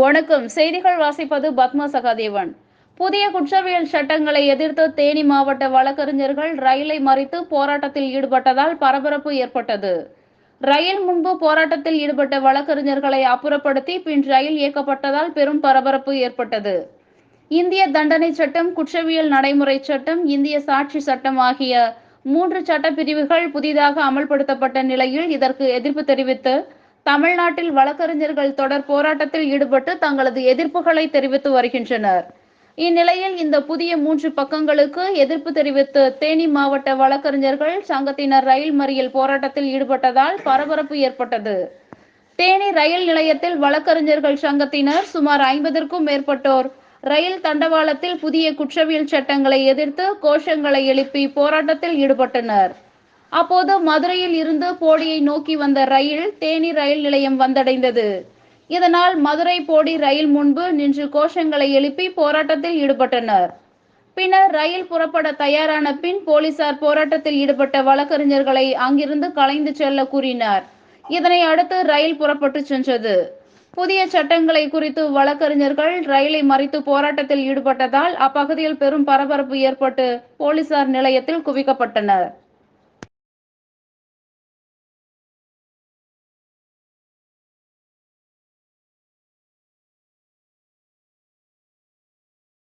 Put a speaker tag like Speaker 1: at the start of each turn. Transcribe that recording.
Speaker 1: வணக்கம். செய்திகள் வாசிப்பது பத்மா சகாதேவன். புதிய குற்றவியல் சட்டங்களை எதிர்த்து தேனி மாவட்ட வழக்கறிஞர்கள் ரயிலை மறித்து போராட்டத்தில் ஈடுபட்டதால் பரபரப்பு ஏற்பட்டது. ரயில் முன்பு போராட்டத்தில் ஈடுபட்ட வழக்கறிஞர்களை அப்புறப்படுத்தி பின் ரயில் இயக்கப்பட்டதால் பெரும் பரபரப்பு ஏற்பட்டது. இந்திய தண்டனை சட்டம் குற்றவியல் நடைமுறை சட்டம் இந்திய சாட்சி சட்டம் ஆகிய மூன்று சட்டப்பிரிவுகள் புதிதாக அமல்படுத்தப்பட்ட நிலையில் இதற்கு எதிர்ப்பு தெரிவித்து தமிழ்நாட்டில் வழக்கறிஞர்கள் தொடர் போராட்டத்தில் ஈடுபட்டு தங்களது எதிர்ப்புகளை தெரிவித்து வருகின்றனர். இந்நிலையில் இந்த புதிய மூன்று பக்கங்களுக்கு எதிர்ப்பு தெரிவித்து தேனி மாவட்ட வழக்கறிஞர்கள் சங்கத்தினர் ரயில் மறியல் போராட்டத்தில் ஈடுபட்டதால் பரபரப்பு ஏற்பட்டது. தேனி ரயில் நிலையத்தில் வழக்கறிஞர்கள் சங்கத்தினர் சுமார் ஐம்பதற்கும் மேற்பட்டோர் ரயில் தண்டவாளத்தில் புதிய குற்றவியல் சட்டங்களை எதிர்த்து கோஷங்களை எழுப்பி போராட்டத்தில் ஈடுபட்டனர். அப்போது மதுரையில் இருந்து போடியை நோக்கி வந்த ரயில் தேனி ரயில் நிலையம் வந்தடைந்தது. இதனால் மதுரை போடி ரயில் முன்பு நின்று கோஷங்களை எழுப்பி போராட்டத்தில் ஈடுபட்டனர். பின்னர் ரயில் புறப்பட தயாரான பின் போலீசார் போராட்டத்தில் ஈடுபட்ட வழக்கறிஞர்களை அங்கிருந்து கலைந்து செல்ல கூறினார். இதனை அடுத்து ரயில் புறப்பட்டு சென்றது. புதிய சட்டங்களை குறித்து வழக்கறிஞர்கள் ரயிலை மறித்து போராட்டத்தில் ஈடுபட்டதால் அப்பகுதியில் பெரும் பரபரப்பு ஏற்பட்டு போலீசார் நிலையத்தில் குவிக்கப்பட்டனர்.